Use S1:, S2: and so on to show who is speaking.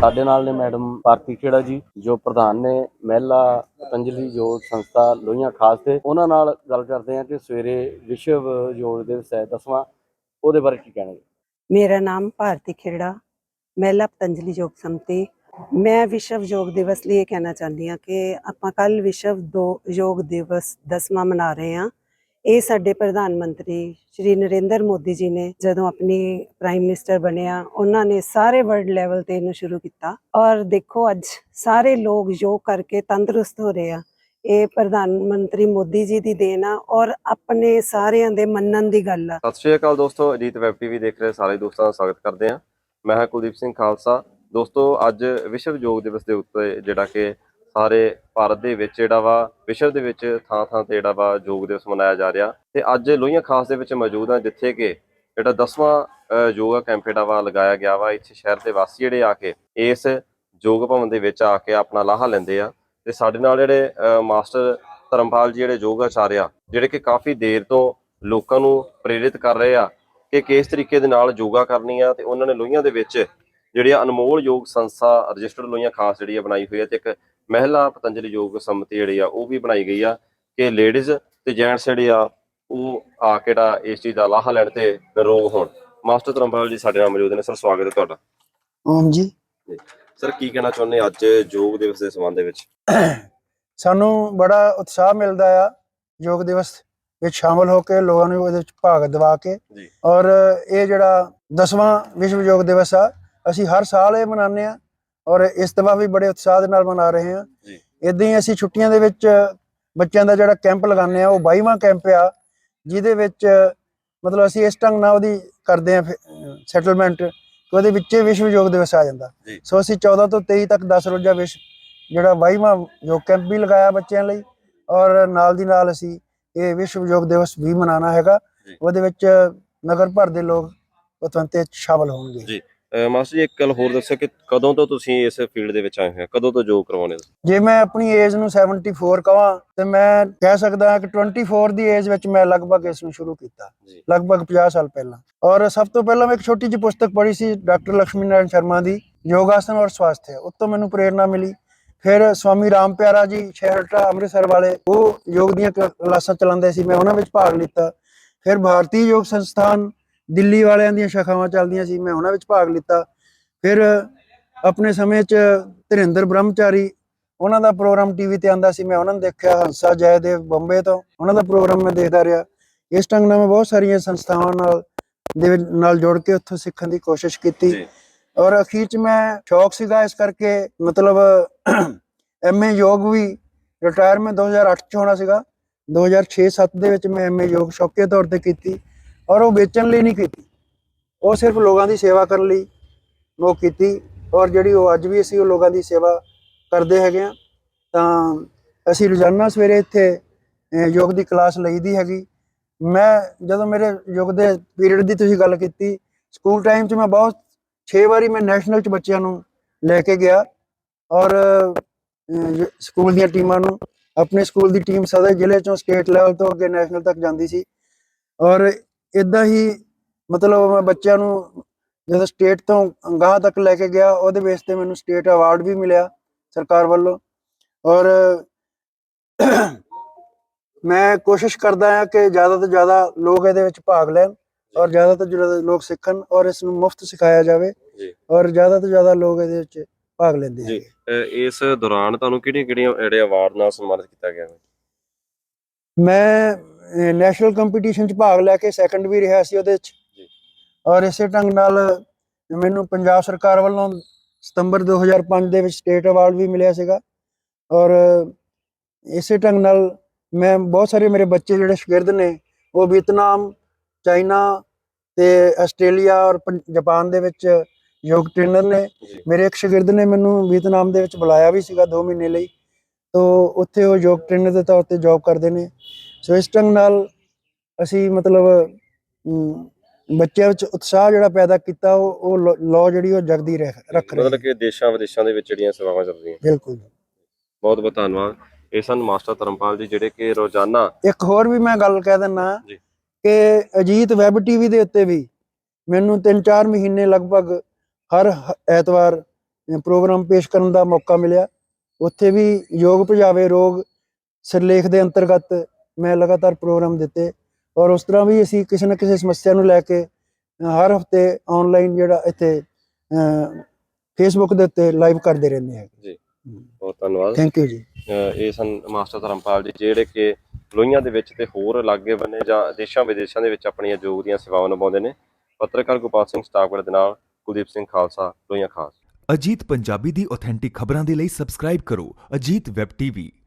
S1: ਸਾਡੇ ਨਾਲ ਨੇ ਮੈਡਮ ਭਾਰਤੀ ਖੇੜਾ ਜੀ, ਜੋ ਪ੍ਰਧਾਨ ਨੇ, ਮਹਿਲਾ ਪਤੰਜਲੀ ਯੋਗ ਸੰਸਥਾ ਲੋਹੀਆਂ ਖਾਸ ਤੇ, ਉਹਨਾਂ ਨਾਲ ਗੱਲ ਕਰਦੇ ਹਾਂ ਕਿ ਸਵੇਰੇ ਵਿਸ਼ਵ ਯੋਗ ਦਿਵਸ ਹੈ, ਦਸਵਾਂ, ਉਹਦੇ ਬਾਰੇ ਕੀ ਕਹਿਣਗੇ?
S2: ਮੇਰਾ ਨਾਮ ਭਾਰਤੀ ਖੇੜਾ, ਮਹਿਲਾ ਪਤੰਜਲੀ ਯੋਗ ਸੰਮਤੀ। ਮੈਂ ਵਿਸ਼ਵ ਯੋਗ ਦਿਵਸ ਲਈ ਇਹ ਕਹਿਣਾ ਚਾਹੁੰਦੀ ਹਾਂ ਕਿ ਆਪਾਂ ਕੱਲ ਵਿਸ਼ਵ ਦੋ ਯੋਗ ਦਿਵਸ ਦਸਵਾਂ ਮਨਾ ਰਹੇ ਹਾਂ। ਇਹ ਸਾਡੇ ਪ੍ਰਧਾਨ ਮੰਤਰੀ ਸ਼੍ਰੀ ਨਰਿੰਦਰ ਮੋਦੀ ਜੀ ਨੇ ਜਦੋਂ ਆਪਣੀ ਪ੍ਰਾਈਮ ਮਿਨਿਸਟਰ ਬਣਿਆ ਉਹਨਾਂ ਨੇ ਸਾਰੇ ਵਰਲਡ ਲੈਵਲ ਤੇ ਇਹਨੂੰ ਸ਼ੁਰੂ ਕੀਤਾ। ਔਰ ਦੇਖੋ, ਅੱਜ ਸਾਰੇ ਲੋਕ ਯੋਗ ਕਰਕੇ ਤੰਦਰੁਸਤ ਹੋ ਰਹੇ ਆ। ਇਹ ਪ੍ਰਧਾਨ ਮੰਤਰੀ ਮੋਦੀ ਜੀ ਦੀ ਦੇਣ ਆ ਔਰ ਆਪਣੇ ਸਾਰਿਆਂ ਦੇ ਮੰਨਣ ਦੀ ਗੱਲ ਆ।
S3: ਸਤਿ ਸ਼੍ਰੀ ਅਕਾਲ ਦੋਸਤੋ, ਅਜੀਤ ਵੈਬ ਟੀਵੀ ਦੇਖ ਰਹੇ ਸਾਰੇ ਦੋਸਤਾਂ ਦਾ ਸਵਾਗਤ ਕਰਦੇ ਹਾਂ ਮੈਂ ਹਾਂ ਕੁਲਦੀਪ ਸਿੰਘ ਖਾਲਸਾ। ਦੋਸਤੋ, ਅੱਜ ਵਿਸ਼ਵ ਯੋਗ ਦਿਵਸ ਦੇ ਉੱਤੇ ਜਿਹੜਾ ਕਿ ਸਾਰੇ ਭਾਰਤ ਦੇ ਵਿੱਚ ਜਿਹੜਾ ਵਾ, ਵਿਸ਼ਵ ਦੇ ਵਿੱਚ ਥਾਂ ਥਾਂ ਤੇ ਜਿਹੜਾ ਵਾ ਯੋਗ ਦਿਵਸ ਮਨਾਇਆ ਜਾ ਰਿਹਾ। ਤੇ ਅੱਜ ਲੋਹੀਆਂ ਖਾਸ ਦੇ ਵਿੱਚ ਮੌਜੂਦ ਆ, ਜਿੱਥੇ ਕਿ ਜਿਹੜਾ 10ਵਾਂ ਯੋਗਾ ਕੈਂਪ ਜਿਹੜਾ ਵਾ ਲਗਾਇਆ ਗਿਆ ਵਾ, ਇੱਥੇ ਸ਼ਹਿਰ ਦੇ ਵਾਸੀ ਜਿਹੜੇ ਆ ਕੇ ਇਸ ਯੋਗ ਭਵਨ ਦੇ ਵਿੱਚ ਆ ਕੇ ਆਪਣਾ ਲਾਹਾ ਲੈਂਦੇ ਆ। ਤੇ ਸਾਡੇ ਨਾਲ ਜਿਹੜੇ ਮਾਸਟਰ ਧਰਮਪਾਲ ਜੀ ਜਿਹੜੇ ਯੋਗ ਆਚਾਰਿਆ, ਜਿਹੜੇ ਕਿ ਕਾਫੀ ਦੇਰ ਤੋਂ ਲੋਕਾਂ ਨੂੰ ਪ੍ਰੇਰਿਤ ਕਰ ਰਹੇ ਆ ਕਿ ਕਿਸ ਤਰੀਕੇ ਦੇ ਨਾਲ ਯੋਗਾ ਕਰਨੀ ਆ, ਤੇ ਉਹਨਾਂ ਨੇ ਲੋਹੀਆਂ ਦੇ ਵਿੱਚ ਜਿਹੜੀ ਆ ਅਨਮੋਲ ਯੋਗ ਸੰਸਥਾ ਰਜਿਸਟਰਡ ਲੋਹੀਆਂ ਖਾਸ ਜਿਹੜੀ ਆ ਬਣਾਈ ਹੋਈ ਹੈ ਤੇ ਇੱਕ ਮਹਿਲਾ ਪਤੰਜਲੀ ਯੋਗ ਸੰਮਤੀ ਜਿਹੜੀ ਆ ਉਹ ਵੀ ਬਣਾਈ ਗਈ ਆ ਕਿ ਲੇਡੀਜ਼ ਤੇ ਜੈਂਟਸ ਜਿਹੜੇ ਆ ਉਹ ਆ ਕੇ ਜਿਹੜਾ ਇਸ ਚੀਜ਼ ਦਾ ਲਾਹਾ ਲੈਣ ਤੇ ਰੋਗ ਹੋਣ। ਮਾਸਟਰ ਧਰਮਪਾਲ ਜੀ ਸਾਡੇ ਨਾਲ ਮੌਜੂਦ ਨੇ। ਸਰ ਸਵਾਗਤ ਹੈ ਤੁਹਾਡਾ।
S4: ਓਮ ਜੀ।
S3: ਸਰ ਕੀ ਕਹਿਣਾ ਚਾਹੁੰਦੇ ਅੱਜ ਯੋਗ ਦਿਵਸ ਦੇ ਸੰਬੰਧ ਦੇ ਵਿੱਚ?
S4: ਸਾਨੂੰ ਬੜਾ ਉਤਸ਼ਾਹ ਮਿਲਦਾ ਆ ਯੋਗ ਦਿਵਸ ਵਿੱਚ ਸ਼ਾਮਲ ਹੋ ਕੇ ਲੋਕਾਂ ਨੂੰ ਉਹਦੇ ਵਿੱਚ ਭਾਗ ਦਿਵਾ ਕੇ। ਔਰ ਇਹ ਜਿਹੜਾ 10ਵਾਂ ਵਿਸ਼ਵ ਯੋਗ ਦਿਵਸ ਆ ਅਸੀਂ ਹਰ ਸਾਲ ਇਹ ਮਨਾਉਂਦੇ ਆ ਔਰ ਇਸ ਦਫਾ ਵੀ ਬੜੇ ਉਤਸ਼ਾਹ ਦੇ ਨਾਲ ਮਨਾ ਰਹੇ ਆ
S3: ਜੀ।
S4: ਇਦਾਂ ਹੀ ਅਸੀਂ ਛੁੱਟੀਆਂ ਦੇ ਵਿੱਚ ਬੱਚਿਆਂ ਦਾ ਜਿਹੜਾ ਕੈਂਪ ਲਗਾਉਂਦੇ ਆ ਉਹ 22ਵਾਂ ਕੈਂਪ ਆ ਜਿਹਦੇ ਵਿੱਚ ਮਤਲਬ ਅਸੀਂ ਇਸ ਢੰਗ ਨਾਲ ਉਹਦੀ ਕਰਦੇ ਆ ਸੈਟਲਮੈਂਟ ਕਿ ਉਹਦੇ ਵਿੱਚ ਹੀ ਵਿਸ਼ਵ ਯੋਗ ਦਿਵਸ ਆ ਜਾਂਦਾ। ਸੋ ਅਸੀਂ 14 ਤੋਂ 23 ਤੱਕ 10 ਰੋਜ਼ਾ ਵਿਸ਼ਵ ਜਿਹੜਾ 22ਵਾਂ ਯੋਗ ਕੈਂਪ ਵੀ ਲਗਾਇਆ ਬੱਚਿਆਂ ਲਈ ਔਰ ਨਾਲ ਦੀ ਨਾਲ ਅਸੀਂ ਇਹ ਵਿਸ਼ਵ ਯੋਗ ਦਿਵਸ ਵੀ ਮਨਾਉਣਾ ਹੈਗਾ। ਉਹਦੇ ਵਿੱਚ ਨਗਰ ਭਰ ਦੇ ਲੋਕ ਉਤਵੰਤੇ ਸ਼ਾਮਲ ਹੋਣਗੇ।
S3: ਜੀ। ਮਾਸਟਰ ਜੀ ਇੱਕ ਗੱਲ ਹੋਰ ਦੱਸੋ ਕਿ ਕਦੋਂ ਤੋਂ ਤੁਸੀਂ ਇਸ ਫੀਲਡ ਦੇ ਵਿੱਚ ਆਏ ਹੋ? ਕਦੋਂ ਤੋਂ ਯੋਗ ਕਰਵਾਉਂਦੇ ਹੋ
S4: ਜੇ ਮੈਂ ਆਪਣੀ ਏਜ ਨੂੰ 74 ਕਹਾਂ ਤੇ ਮੈਂ ਕਹਿ ਸਕਦਾ ਹਾਂ ਕਿ 24 ਦੀ ਏਜ ਵਿੱਚ ਮੈਂ ਲਗਭਗ ਇਸ ਨੂੰ ਸ਼ੁਰੂ ਕੀਤਾ ਲਗਭਗ 50 ਸਾਲ ਪਹਿਲਾਂ। ਔਰ ਸਭ ਤੋਂ ਪਹਿਲਾਂ ਮੈਂ ਇੱਕ ਛੋਟੀ ਜਿਹੀ ਪੁਸਤਕ ਪੜ੍ਹੀ ਸੀ ਡਾਕਟਰ ਲక్ష్ਮੀ ਨਾਰਾਇਣ ਸ਼ਰਮਾ ਦੀ ਯੋਗਾਸਨ ਔਰ ਸਵਾਸਥਯ ਉਸ ਤੋਂ ਮੈਨੂੰ ਪ੍ਰੇਰਣਾ ਮਿਲੀ। ਫਿਰ ਸਵਾਮੀ ਰਾਮ ਪਿਆਰਾ ਜੀ ਸ਼ਹਿਰਟਾ ਅੰਮ੍ਰਿਤਸਰ ਵਾਲੇ ਉਹ ਯੋਗ ਦੀਆਂ ਕਲਾਸਾਂ ਚਲਾਉਂਦੇ ਸੀ ਮੈਂ ਉਹਨਾਂ ਵਿੱਚ ਭਾਗ ਲਿੱਤਾ। ਫਿਰ ਭਾਰਤੀ ਯੋਗ ਸੰਸਥਾਨ ਦਿੱਲੀ ਵਾਲਿਆਂ ਦੀਆਂ ਸ਼ਾਖਾਵਾਂ ਚੱਲਦੀਆਂ ਸੀ ਮੈਂ ਉਹਨਾਂ ਵਿੱਚ ਭਾਗ ਲਿੱਤਾ। ਫਿਰ ਆਪਣੇ ਸਮੇਂ 'ਚ ਧਿਰਿੰਦਰ ਬ੍ਰਹਮਚਾਰੀ ਉਹਨਾਂ ਦਾ ਪ੍ਰੋਗਰਾਮ ਟੀਵੀ ਤੇ ਆਂਦਾ ਸੀ ਮੈਂ ਉਹਨਾਂ ਨੂੰ ਦੇਖਿਆ ਹੰਸਾ ਜੈਦੇਵ ਬੰਬੇ ਤੋਂ ਉਹਨਾਂ ਦਾ ਪ੍ਰੋਗਰਾਮ ਮੈਂ ਦੇਖਦਾ ਰਿਹਾ। ਇਸ ਢੰਗ ਨਾਲ ਮੈਂ ਬਹੁਤ ਸਾਰੀਆਂ ਸੰਸਥਾਵਾਂ ਨਾਲ ਦੇ ਨਾਲ ਜੁੜ ਕੇ ਉੱਥੋਂ ਸਿੱਖਣ ਦੀ ਕੋਸ਼ਿਸ਼ ਕੀਤੀ। ਔਰ ਅਖੀਰ ਚ ਮੈਂ ਸ਼ੌਕ ਸੀਗਾ ਇਸ ਕਰਕੇ ਮਤਲਬ ਐਮਏ ਯੋਗ ਵੀ ਰਿਟਾਇਰਮੈਂਟ 2008 ਚ ਹੋਣਾ ਸੀਗਾ। 2006-7 ਦੇ ਵਿੱਚ ਮੈਂ ਐਮਏ ਯੋਗ ਸ਼ੌਕੀਆ ਤੌਰ ਤੇ ਕੀਤੀ। ਔਰ ਉਹ ਵੇਚਣ ਲਈ ਨਹੀਂ ਕੀਤੀ। ਉਹ ਸਿਰਫ ਲੋਕਾਂ ਦੀ ਸੇਵਾ ਕਰਨ ਲਈ ਉਹ ਕੀਤੀ ਔਰ ਜਿਹੜੀ ਉਹ ਅੱਜ ਵੀ ਅਸੀਂ ਉਹ ਲੋਕਾਂ ਦੀ ਸੇਵਾ ਕਰਦੇ ਹੈਗੇ ਆ ਤਾਂ ਅਸੀਂ ਰੋਜ਼ਾਨਾ ਸਵੇਰੇ ਇੱਥੇ ਯੋਗ ਦੀ ਕਲਾਸ ਲਈਦੀ ਹੈਗੀ। ਮੈਂ ਜਦੋਂ ਮੇਰੇ ਯੋਗ ਦੇ ਪੀਰੀਅਡ ਦੀ ਤੁਸੀਂ ਗੱਲ ਕੀਤੀ, ਸਕੂਲ ਟਾਈਮ 'ਚ ਮੈਂ ਬਹੁਤ 6 ਵਾਰੀ ਮੈਂ ਨੈਸ਼ਨਲ 'ਚ ਬੱਚਿਆਂ ਨੂੰ ਲੈ ਕੇ ਗਿਆ ਔਰ ਸਕੂਲ ਦੀਆਂ ਟੀਮਾਂ ਨੂੰ, ਆਪਣੇ ਸਕੂਲ ਦੀ ਟੀਮ ਸਦਾ ਜ਼ਿਲ੍ਹੇ 'ਚੋਂ ਸਟੇਟ ਲੈਵਲ ਤੋਂ ਅੱਗੇ ਨੈਸ਼ਨਲ ਤੱਕ ਜਾਂਦੀ ਸੀ। ਔਰ ਇਦਾਂ ਹੀ ਮਤਲਬ ਮੈਂ ਬੱਚਿਆਂ ਨੂੰ ਜਦੋਂ ਸਟੇਟ ਤੋਂ ਗਾਹ ਤੱਕ ਲੈ ਕੇ ਗਿਆ ਉਹਦੇ ਬੇਸ ਤੇ ਮੈਨੂੰ ਸਟੇਟ ਅਵਾਰਡ ਵੀ ਮਿਲਿਆ ਸਰਕਾਰ ਵੱਲੋਂ। ਔਰ ਮੈਂ ਕੋਸ਼ਿਸ਼ ਕਰਦਾ ਹਾਂ ਕਿ ਜ਼ਿਆਦਾ ਤੋਂ ਜ਼ਿਆਦਾ ਲੋਕ ਇਹਦੇ ਵਿੱਚ ਭਾਗ ਲੈਣ ਔਰ ਜ਼ਿਆਦਾ ਤੋਂ ਜ਼ਿਆਦਾ ਲੋਕ ਸਿੱਖਣ ਔਰ ਇਸ ਨੂੰ ਮੁਫਤ ਸਿਖਾਇਆ ਜਾਵੇ ਔਰ ਜ਼ਿਆਦਾ ਤੋਂ ਜ਼ਿਆਦਾ ਲੋਕ ਇਹਦੇ ਵਿੱਚ ਭਾਗ ਲੈਂਦੇ
S3: ਜੀ। ਇਸ ਦੌਰਾਨ ਤੁਹਾਨੂੰ ਕਿਹੜੀਆਂ ਕਿਹੜੀਆਂ ਜਿਹੜੇ ਅਵਾਰਡ ਨਾਲ ਸਨਮਾਨਿਤ ਕੀਤਾ ਗਿਆ?
S4: ਮੈਂ ਨੈਸ਼ਨਲ ਕੰਪੀਟੀਸ਼ਨ 'ਚ ਭਾਗ ਲੈ ਕੇ ਸੈਕੰਡ ਵੀ ਰਿਹਾ ਸੀ ਉਹਦੇ
S3: ਜੀ।
S4: ਔਰ ਇਸੇ ਢੰਗ ਨਾਲ ਮੈਨੂੰ ਪੰਜਾਬ ਸਰਕਾਰ ਵੱਲੋਂ ਸਤੰਬਰ 2005 ਦੇ ਵਿੱਚ ਸਟੇਟ ਅਵਾਰਡ ਵੀ ਮਿਲਿਆ ਸੀਗਾ। ਔਰ ਇਸੇ ਢੰਗ ਨਾਲ ਮੈਂ ਬਹੁਤ ਸਾਰੇ ਮੇਰੇ ਬੱਚੇ ਜਿਹੜੇ ਸ਼ਾਗਿਰਦ ਨੇ ਉਹ ਵੀਅਤਨਾਮ ਚਾਈਨਾ ਤੇ ਆਸਟ੍ਰੇਲੀਆ ਔਰ ਜਾਪਾਨ ਦੇ ਵਿੱਚ ਯੋਗ ਟ੍ਰੇਨਰ ਨੇ। ਮੇਰੇ ਇੱਕ ਸ਼ਾਗਿਰਦ ਨੇ ਮੈਨੂੰ ਵੀਅਤਨਾਮ ਦੇ ਵਿੱਚ ਬੁਲਾਇਆ ਵੀ ਸੀਗਾ 2 ਮਹੀਨੇ ਲਈ। ਤੋਂ ਉੱਥੇ ਉਹ ਜੋਬ ਟ੍ਰੇਨਰ ਦੇ ਤੌਰ ਤੇ ਜੌਬ ਕਰਦੇ ਨੇ। ਸੋ ਇਸ ਢੰਗ ਨਾਲ ਅਸੀਂ ਮਤਲਬ ਬੱਚਿਆਂ ਵਿੱਚ ਉਤਸ਼ਾਹ ਜਿਹੜਾ ਪੈਦਾ ਕੀਤਾ ਉਹ ਉਹ ਲੋ ਜਿਹੜੀ ਉਹ ਜਗਦੀ ਰਹਿ ਰੱਖ ਰਹੀ
S3: ਮਤਲਬ ਕਿ ਦੇਸ਼ਾਂ ਵਿਦੇਸ਼ਾਂ ਦੇ ਵਿੱਚ ਜਿਹੜੀਆਂ ਸੇਵਾਵਾਂ ਚੱਲ ਰਹੀਆਂ।
S4: ਬਿਲਕੁਲ।
S3: ਬਹੁਤ ਬਹੁਤ ਧੰਨਵਾਦ। ਇਹ ਸਨ ਮਾਸਟਰ ਧਰਮਪਾਲ ਜੀ ਜਿਹੜੇ ਕਿ ਰੋਜ਼ਾਨਾ
S4: ਇੱਕ ਹੋਰ ਵੀ ਮੈਂ ਗੱਲ ਕਹਿ ਦਿੰਨਾ। ਕਿ ਅਜੀਤ ਵੈਬ ਟੀਵੀ ਦੇ ਉੱਤੇ ਵੀ ਮੈਨੂੰ 3-4 ਮਹੀਨੇ ਲਗਭਗ ਹਰ ਐਤਵਾਰ ਪ੍ਰੋਗਰਾਮ ਪੇਸ਼ ਕਰਨ ਦਾ ਮੌਕਾ ਮਿਲਿਆ। ਉੱਥੇ ਵੀ ਯੋਗ ਭਜਾਵੇ ਰੋਗ ਸਿਰਲੇਖ ਦੇ ਅੰਤਰਗਤ ਮੈਂ ਲਗਾਤਾਰ ਪ੍ਰੋਗਰਾਮ ਦਿੱਤੇ ਔਰ ਉਸ ਤਰ੍ਹਾਂ ਵੀ ਅਸੀਂ ਕਿਸੇ ਨਾ ਕਿਸੇ ਸਮੱਸਿਆ ਨੂੰ ਲੈ ਕੇ ਹਰ ਹਫ਼ਤੇ ਆਨਲਾਈਨ ਜਿਹੜਾ ਇੱਥੇ ਫੇਸਬੁੱਕ ਦੇ ਉੱਤੇ ਲਾਈਵ ਕਰਦੇ ਰਹਿੰਦੇ ਹਾਂ।
S3: ਬਹੁਤ ਧੰਨਵਾਦ।
S4: ਥੈਂਕ ਯੂ ਜੀ।
S3: ਇਹ ਸਨ ਮਾਸਟਰ ਧਰਮਪਾਲ ਜੀ ਜਿਹੜੇ ਕਿ ਲੋਹੀਆਂ ਦੇ ਵਿੱਚ ਤੇ ਹੋਰ ਲਾਗੇ ਬੰਨੇ ਜਾਂ ਦੇਸ਼ਾਂ ਵਿਦੇਸ਼ਾਂ ਦੇ ਵਿੱਚ ਆਪਣੀਆਂ ਯੋਗ ਦੀਆਂ ਸੇਵਾਵਾਂ ਨਿਭਾਉਂਦੇ ਨੇ। ਪੱਤਰਕਾਰ ਗੋਪਾਲ ਸਿੰਘ ਸਟਾਫਗੜ ਦੇ ਨਾਲ ਕੁਲਦੀਪ ਸਿੰਘ ਖਾਲਸਾ ਲੋਹੀਆਂ ਖਾਸ।
S5: ਅਜੀਤ ਪੰਜਾਬੀ ਦੀ ਆਥੈਂਟਿਕ ਖਬਰਾਂ ਦੇ ਲਈ ਸਬਸਕ੍ਰਾਈਬ ਕਰੋ ਅਜੀਤ ਵੈਬ ਟੀਵੀ